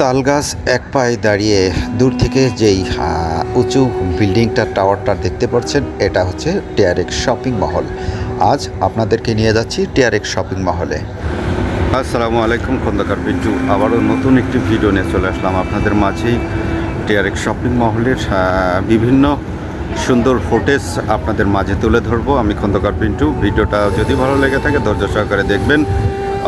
তালগাছ এক পায়ে দাঁড়িয়ে দূর থেকে যেই উঁচু বিল্ডিংটা, টাওয়ারটা দেখতে পাচ্ছেন, এটা হচ্ছে টিয়ারেক শপিং মহল। আজ আপনাদেরকে নিয়ে যাচ্ছি টিয়ারেক শপিং মহলে। আসসালামু আলাইকুম, খন্দকার পিন্টু আবারও নতুন একটি ভিডিও নিয়ে চলে আসলাম আপনাদের মাঝেই টিয়ারেক শপিং মহলের বিভিন্ন সুন্দর ফুটেজ আপনাদের মাঝে তুলে ধরবো। আমি খন্দকার পিন্টু ভিডিওটা যদি ভালো লেগে থাকে, ধৈর্য সহকারে দেখবেন।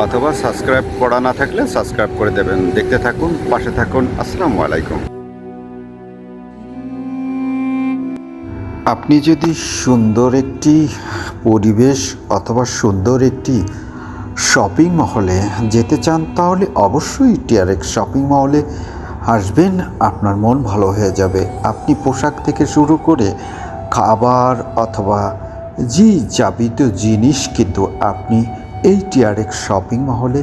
অথবা সাবস্ক্রাইব করা না থাকলে সাবস্ক্রাইব করে দেবেন। দেখতে থাকুন, পাশে থাকুন। আসসালামু আলাইকুম। আপনি যদি সুন্দর একটি পরিবেশ অথবা সুন্দর একটি শপিং মহলে যেতে চান, তাহলে অবশ্যই টিয়ারেক্স শপিং মহলে আসবেন। আপনার মন ভালো হয়ে যাবে। আপনি পোশাক থেকে শুরু করে খাবার অথবা জি যাবিতীয় জিনিস কিন্তু আপনি এই টিয়ারেক্স শপিং মহলে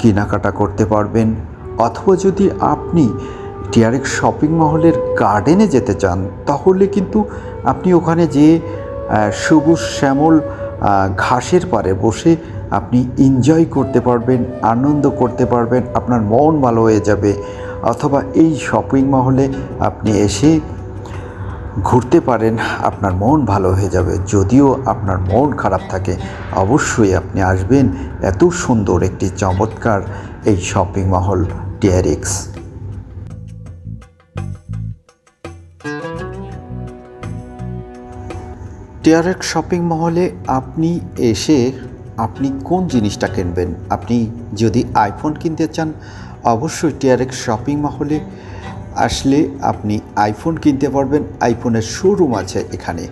কেনাকাটা করতে পারবেন। অথবা যদি আপনি টিয়ারেক্স শপিং মহলের গার্ডেনে যেতে চান, তাহলে কিন্তু আপনি ওখানে যে সবুজ শ্যামল ঘাসের পারে বসে আপনি এনজয় করতে পারবেন, আনন্দ করতে পারবেন, আপনার মন ভালো হয়ে যাবে। অথবা এই শপিং মহলে আপনি এসে ঘুরতে পারেন, আপনার মন ভালো হয়ে যাবে। যদিও আপনার মন খারাপ থাকে, অবশ্যই আপনি আসবেন এত সুন্দর একটি চমৎকার এই শপিং মহল টিয়ারিক্স টিয়ারেক শপিং মহলে আপনি এসে আপনি কোন জিনিসটা কিনবেন? আপনি যদি আইফোন কিনতে চান, অবশ্যই টিয়ারেক শপিং মহলে আসলে আপনি আইফোন কিনতে পারবেন। আইফোনের শোরুম আছে এখানে।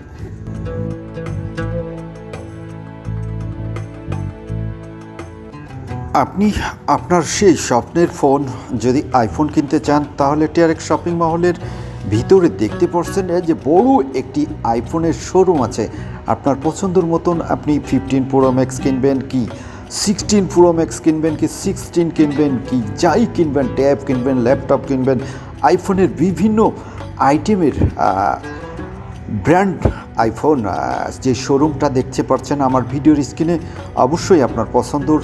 আপনি, আপনার সেই স্বপ্নের ফোন যদি আইফোন কিনতে চান, তাহলে টিয়ারেক শপিং মহলের ভিতরে দেখতে পাচ্ছেন যে বড় একটি আইফোনের শোরুম আছে। আপনার পছন্দের মতন আপনি ফিফটিন প্রো ম্যাক্স কিনবেন কি সিক্সটিন প্রো ম্যাক্স কিনবেন কি সিক্সটিন কিনবেন কি, যাই কিনবেন ট্যাব কিনবেন ল্যাপটপ কিনবেন আইফোনের বিভিন্ন আইটেমের ব্র্যান্ড আইফোন যে শোরুমটা দেখতে পাচ্ছেন আমার ভিডিওর স্ক্রিনে, অবশ্যই আপনার পছন্দর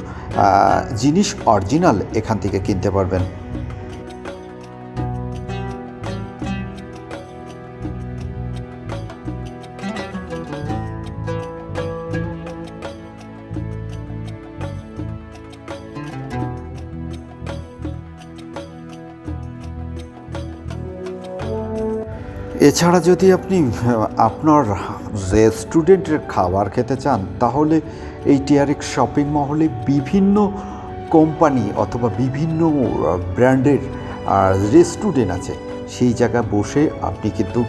জিনিস অরিজিনাল এখান থেকে কিনতে পারবেন। এছাড়া যদি আপনি আপনার রেস্টুরেন্টের খাবার খেতে চান, তাহলে এই টিয়ারিক শপিং মহলে বিভিন্ন কোম্পানি অথবা বিভিন্ন ব্র্যান্ডের রেস্টুরেন্ট আছে, সেই জায়গায় বসে আপনি কিন্তু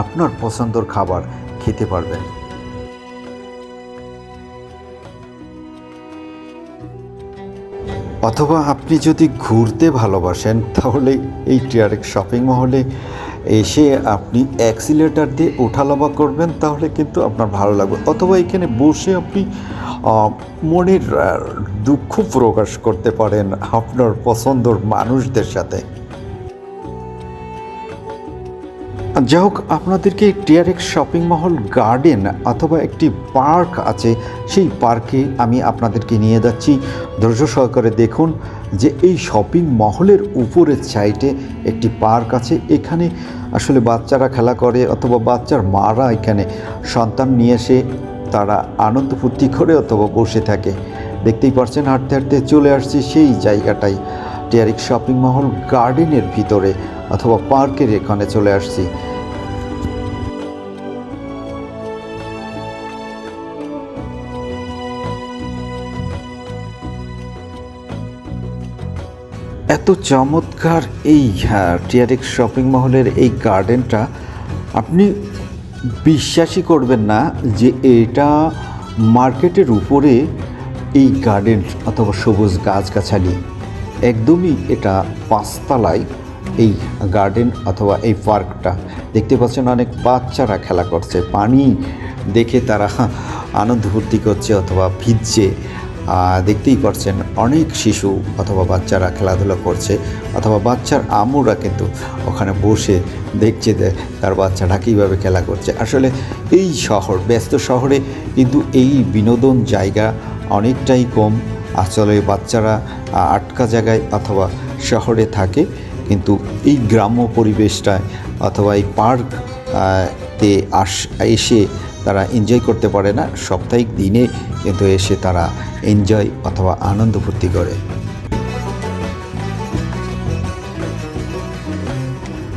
আপনার পছন্দর খাবার খেতে পারবেন। অথবা আপনি যদি ঘুরতে ভালোবাসেন, তাহলে এই টিয়ারেক শপিং মহলে এসে আপনি অ্যাক্সিলেটার দিয়ে ওঠালামা করবেন, তাহলে কিন্তু আপনার ভালো লাগবে। অথবা এখানে বসে আপনি মনের দুঃখ প্রকাশ করতে পারেন আপনার পছন্দর মানুষদের সাথে। যাই হোক, আপনাদেরকে টিয়ারেক শপিং মহল গার্ডেন অথবা একটি পার্ক আছে, সেই পার্কে আমি আপনাদেরকে নিয়ে যাচ্ছি। ধৈর্য সহকারে দেখুন যে এই শপিং মহলের উপরের সাইডে একটি পার্ক আছে। এখানে আসলে বাচ্চারা খেলা করে অথবা বাচ্চার মারা এখানে সন্তান নিয়ে এসে তারা আনন্দ ফুর্তি করে অথবা বসে থাকে। দেখতেই পারছেন, হাঁটতে হাঁটতে চলে আসছি সেই জায়গাটাই টিয়ারিক শপিং মহল গার্ডেনের ভিতরে। অথবা পার্কের এখানে চলে আসছি। এত চমৎকার এই টিয়ারিক শপিং মহলের এই গার্ডেনটা, আপনি বিশ্বাসই করবেন না যে এটা মার্কেটের উপরে এই গার্ডেন অথবা সবুজ গাছগাছালি, একদমই এটা পাঁচতলায় এই গার্ডেন অথবা এই পার্কটা। দেখতে পাচ্ছেন অনেক বাচ্চারা খেলা করছে। পানি দেখে তারা আনন্দ ফুর্তি করছে অথবা ভিজছে। দেখতেই পারছেন অনেক শিশু অথবা বাচ্চারা খেলাধুলা করছে অথবা বাচ্চার আমুরা কিন্তু ওখানে বসে দেখছে যে তার বাচ্চাটা কীভাবে খেলা করছে। আসলে এই শহর, ব্যস্ত শহরে কিন্তু এই বিনোদন জায়গা অনেকটাই কম। আসলে বাচ্চারা আটকা জায়গায় অথবা শহরে থাকে। কিন্তু এই গ্রাম্য পরিবেশটায় অথবা এই পার্ক তে আস, এসে তারা এনজয় করতে পারে না, সাপ্তাহিক দিনে কিন্তু এসে তারা এনজয় অথবা আনন্দ ফুর্তি করে।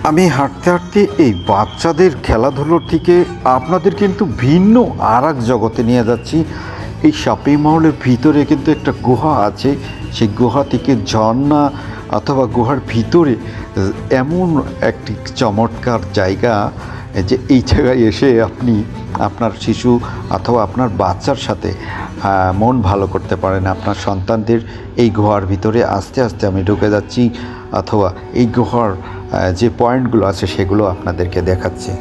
আমি হাঁটতে হাঁটতে এই বাচ্চাদের খেলাধুলোর থেকে আপনাদের কিন্তু ভিন্ন আর জগতে নিয়ে যাচ্ছি। এই শপিং মলের ভিতরে কিন্তু একটা গুহা আছে। সেই গুহা থেকে ঝর্ণা অথবা গুহার ভিতরে এমন একটি চমৎকার জায়গা যে এই জায়গায় এসে আপনি আপনার শিশু অথবা আপনার বাচ্চার সাথে মন ভালো করতে পারেন। আপনার সন্তানদের এই গুহার ভিতরে আস্তে আস্তে আমি ঢুকে যাচ্ছি অথবা এই গুহার যে পয়েন্টগুলো আছে সেগুলো আপনাদেরকে দেখাচ্ছি।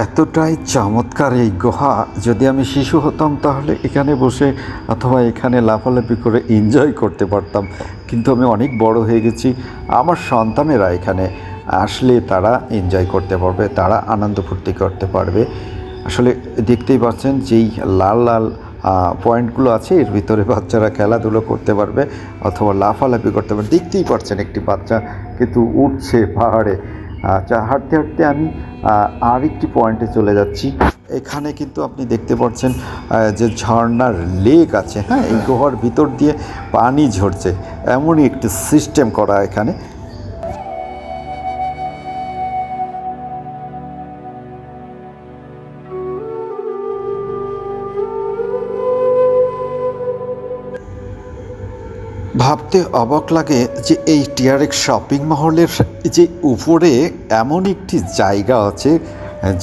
এতটাই চমৎকার এই গুহা, যদি আমি শিশু হতাম তাহলে এখানে বসে অথবা এখানে লাফালাফি করে এনজয় করতে পারতাম। কিন্তু আমি অনেক বড় হয়ে গেছি, আমার সন্তানেরা এখানে আসলে তারা এনজয় করতে পারবে, তারা আনন্দ ফুর্তি করতে পারবে। আসলে দেখতেই পাচ্ছেন যেই লাল লাল পয়েন্টগুলো আছে, এর ভিতরে বাচ্চারা খেলাধুলো করতে পারবে অথবা লাফালাফি করতে পারবে। দেখতেই পাচ্ছেন একটি বাচ্চা কিন্তু উঠছে পাহাড়ে। আচ্ছা হাঁটতে হাঁটতে আমি আরেকটি পয়েন্টে চলে যাচ্ছি। এখানে কিন্তু আপনি দেখতে পাচ্ছেন যে ঝর্নার লেক আছে হ্যাঁ? এই গুহার ভিতর দিয়ে পানি ঝরছে। এমনই একটি সিস্টেম করা এখানে। ভাবতে অবাক লাগে যে এই টিআরএক্স শপিং মহলের যে উপরে এমন একটি জায়গা আছে,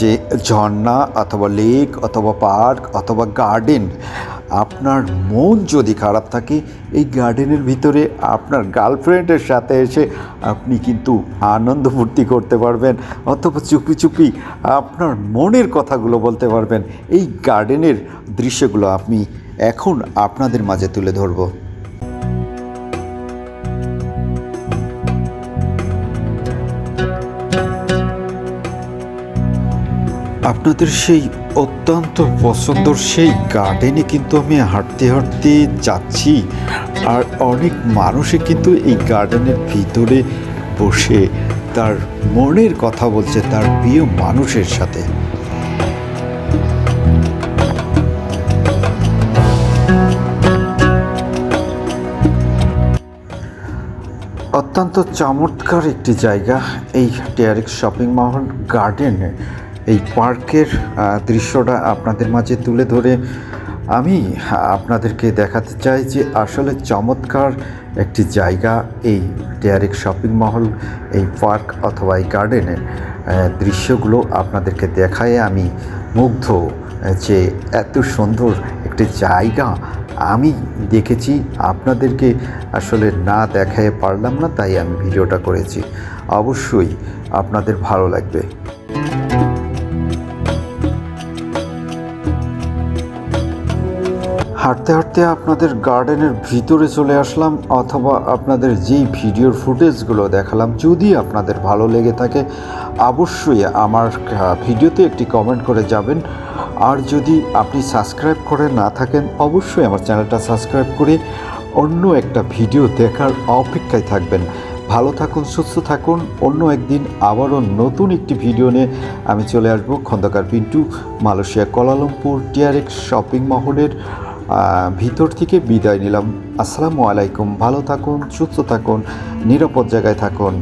যে ঝর্ণা অথবা লেক অথবা পার্ক অথবা গার্ডেন, আপনার মন যদি খারাপ থাকে, এই গার্ডেনের ভিতরে আপনার গার্লফ্রেন্ডের সাথে এসে আপনি কিন্তু আনন্দ ফুর্তি করতে পারবেন অথবা চুপি চুপি আপনার মনের কথাগুলো বলতে পারবেন। এই গার্ডেনের দৃশ্যগুলো আমি এখন আপনাদের মাঝে তুলে ধরবো। আপনাদের সেই অত্যন্ত পছন্দর সেই গার্ডেনে কিন্তু আমি হাঁটতে হাঁটতে যাচ্ছি। আর অনেক মানুষে কিন্তু এই গার্ডেনের ভিতরে বসে তার মনের কথা বলছে, তার প্রিয় মানুষের সাথে। অত্যন্ত চমৎকার একটি জায়গা, এই টেয়ারিক শপিং মহল গার্ডেনে এই পার্কের দৃশ্যটা আপনাদের মাঝে তুলে ধরে আমি আপনাদেরকে দেখাতে চাই যে আসলে চমৎকার একটি জায়গা এই টেয়ারিক শপিং মহল, এই পার্ক অথবা এই গার্ডেনের দৃশ্যগুলো আপনাদেরকে দেখায় আমি মুগ্ধ যে এত সুন্দর একটি জায়গা আমি দেখেছি। আপনাদেরকে আসলে না দেখাতে পারলাম না, তাই আমি ভিডিওটা করেছি। অবশ্যই আপনাদের ভালো লাগবে। হাঁটতে হাঁটতে আপনাদের গার্ডেনের ভিতরে চলে আসলাম, অথবা আপনাদের যেই ভিডিওর ফুটেজগুলো দেখালাম, যদি আপনাদের ভালো লেগে থাকে, অবশ্যই আমার ভিডিওতে একটি কমেন্ট করে যাবেন। আর যদি আপনি সাবস্ক্রাইব করে না থাকেন, অবশ্যই আমার চ্যানেলটা সাবস্ক্রাইব করে অন্য একটা ভিডিও দেখার অপেক্ষায় থাকবেন। ভালো থাকুন, সুস্থ থাকুন, অন্য একদিন আবারও নতুন একটি ভিডিও নিয়ে আমি চলে আসব। Khandakar Pintu, Malaysia, Kuala Lumpur, TRX shopping মহলের ভিতর থেকে বিদায় নিলাম। আসসালামু আলাইকুম। ভালো থাকুন সুস্থ থাকুন নিরাপদ জায়গায় থাকুন।